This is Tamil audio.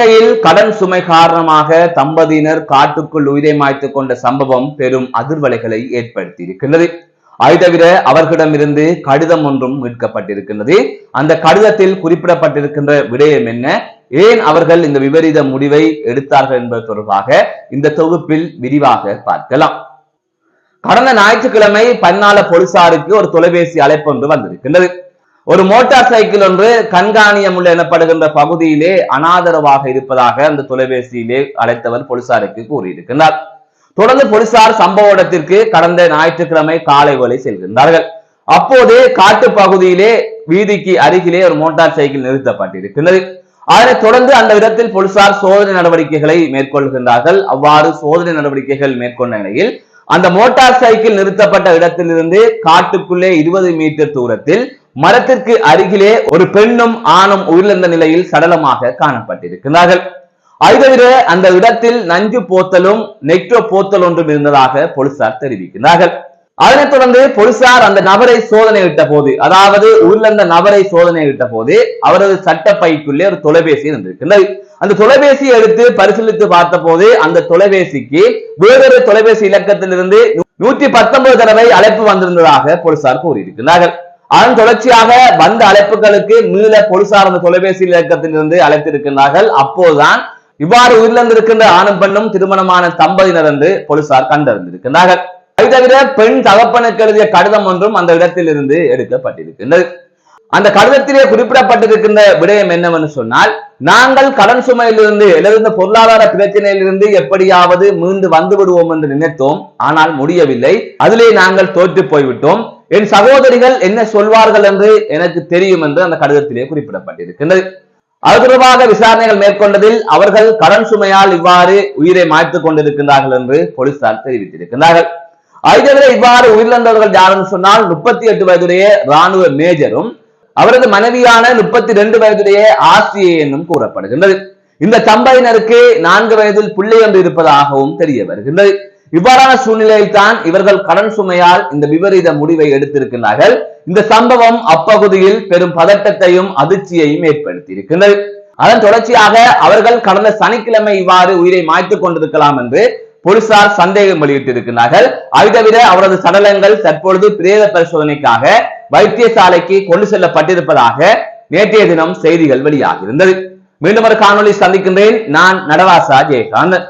இலங்கையில் கடன் சுமை காரணமாக தம்பதியினர் காட்டுக்குள் உயிரை மாய்த்துக் கொண்ட சம்பவம் பெரும் அதிர்வலைகளை ஏற்படுத்தியிருக்கின்றது. அது தவிர அவர்களிடமிருந்து கடிதம் ஒன்றும் மீட்கப்பட்டிருக்கின்றது. அந்த கடிதத்தில் குறிப்பிடப்பட்டிருக்கின்ற விடயம் என்ன? ஏன் அவர்கள் இந்த விபரீத முடிவை எடுத்தார்கள் என்பது தொடர்பாக இந்த தொகுப்பில் விரிவாக பார்க்கலாம். கடந்த ஞாயிற்றுக்கிழமை பன்னால போலீசாருக்கு ஒரு தொலைபேசி அழைப்பு ஒன்று வந்திருக்கின்றது. ஒரு மோட்டார் சைக்கிள் ஒன்று கண்காணியமுள்ள எனப்படுகின்ற பகுதியிலே அனாதரவாக இருப்பதாக அந்த தொலைபேசியிலே அழைத்தவர் போலீசாருக்கு கூறியிருக்கின்றார். தொடர்ந்து போலீசார் சம்பவ இடத்திற்கு கடந்த ஞாயிற்றுக்கிழமை காலை வழி செல்கின்றார்கள். அப்போது காட்டு பகுதியிலே வீதிக்கு அருகிலே ஒரு மோட்டார் சைக்கிள் நிறுத்தப்பட்டிருக்கின்றது. அதனைத் தொடர்ந்து அந்த விதத்தில் போலீசார் சோதனை நடவடிக்கைகளை மேற்கொள்கின்றார்கள். அவ்வாறு சோதனை நடவடிக்கைகள் மேற்கொண்ட நிலையில் அந்த மோட்டார் சைக்கிள் நிறுத்தப்பட்ட இடத்திலிருந்து காட்டுக்குள்ளே இருபது மீட்டர் தூரத்தில் மரத்திற்கு அருகிலே ஒரு பெண்ணும் ஆணும் உயிரிழந்த நிலையில் சடலமாக காணப்பட்டிருக்கிறார்கள் அது தவிர அந்த இடத்தில் நஞ்சு போத்தலும் நெக்ரோ போத்தல் ஒன்றும் இருந்ததாக போலீசார் தெரிவிக்கிறார்கள் அதனைத் தொடர்ந்து போலீசார் அந்த நபரை சோதனையிட்ட போது அதாவது உயிரிழந்த நபரை சோதனையிட்ட போது அவரது சட்டப்பைக்குள்ளே ஒரு தொலைபேசி இருந்திருக்கின்றது. அந்த தொலைபேசியை எடுத்து பரிசீலித்து பார்த்த போது அந்த தொலைபேசிக்கு வேறொரு தொலைபேசி இலக்கத்திலிருந்து நூற்றி பத்தொன்பது தடவை அழைப்பு வந்திருந்ததாக போலீசார் கூறியிருக்கிறார்கள் அதன் தொடர்ச்சியாக வந்த அழைப்புகளுக்கு மீள போலீசார் அந்த தொலைபேசி இலக்கத்திலிருந்து அழைத்திருக்கிறார்கள் அப்போதுதான் இவ்வாறு உயிரிழந்திருக்கின்ற ஆணும் பெண்ணும் திருமணமான தம்பதியினர் என்று போலீசார் கண்டறிந்திருக்கிறார்கள் அது தவிர பெண் தகப்பனுக்கு எழுதிய கடிதம் ஒன்றும் அந்த இடத்தில் இருந்து எடுக்கப்பட்டிருக்கின்றது. அந்த கடிதத்திலே குறிப்பிடப்பட்டிருக்கின்ற விடயம் என்னவென்று சொன்னால் நாங்கள் கடன் சுமையிலிருந்து எழுந்த பொருளாதார பிரச்சனையிலிருந்து எப்படியாவது மீண்டு வந்து விடுவோம் என்று நினைத்தோம். ஆனால் முடியவில்லை. அதிலே நாங்கள் தோற்று போய்விட்டோம். என் சகோதரிகள் என்ன சொல்வார்கள் என்று எனக்கு தெரியும் என்று அந்த கடிதத்திலே குறிப்பிடப்பட்டிருக்கின்றது. அது தொடர்பாக விசாரணைகள் மேற்கொண்டதில் அவர்கள் கடன் சுமையால் இவ்வாறு உயிரை மாய்த்துக் கொண்டிருக்கின்றார்கள் என்று போலீசார் தெரிவித்திருக்கிறார்கள் அது இவ்வாறு உயிரிழந்தவர்கள் யாருன்னு சொன்னால் முப்பத்தி எட்டு வயதுடைய ராணுவ மேஜரும் அவரது மனைவியான முப்பத்தி ரெண்டு வயதுடைய ஆசிரியை என்னும் கூறப்படுகின்றது. இந்த தம்பதியினருக்கு நான்கு வயதில் பிள்ளை ஒன்று இருப்பதாகவும் தெரிய வருகின்றது. இவ்வாறான சூழ்நிலையில் தான் இவர்கள் கடன் சுமையால் இந்த விபரீத முடிவை எடுத்திருக்கிறார்கள் இந்த சம்பவம் அப்பகுதியில் பெரும் பதட்டத்தையும் அதிர்ச்சியையும் ஏற்படுத்தி இருக்கின்றது அதன் தொடர்ச்சியாக அவர்கள் கடந்த சனிக்கிழமை இவ்வாறு உயிரை மாய்த்துக் கொண்டிருக்கலாம் என்று போலீசார் சந்தேகம் வெளியிட்டிருக்கிறார்கள் அது தவிர அவரது சடலங்கள் தற்பொழுது பிரேத பரிசோதனைக்காக வைத்தியசாலைக்கு கொண்டு செல்லப்பட்டிருப்பதாக நேற்றைய தினம் செய்திகள் வெளியாகியிருந்தது. மீண்டும் ஒரு காணொலி சந்திக்கின்றேன். நான் நடராசா ஜெயகாந்தன்.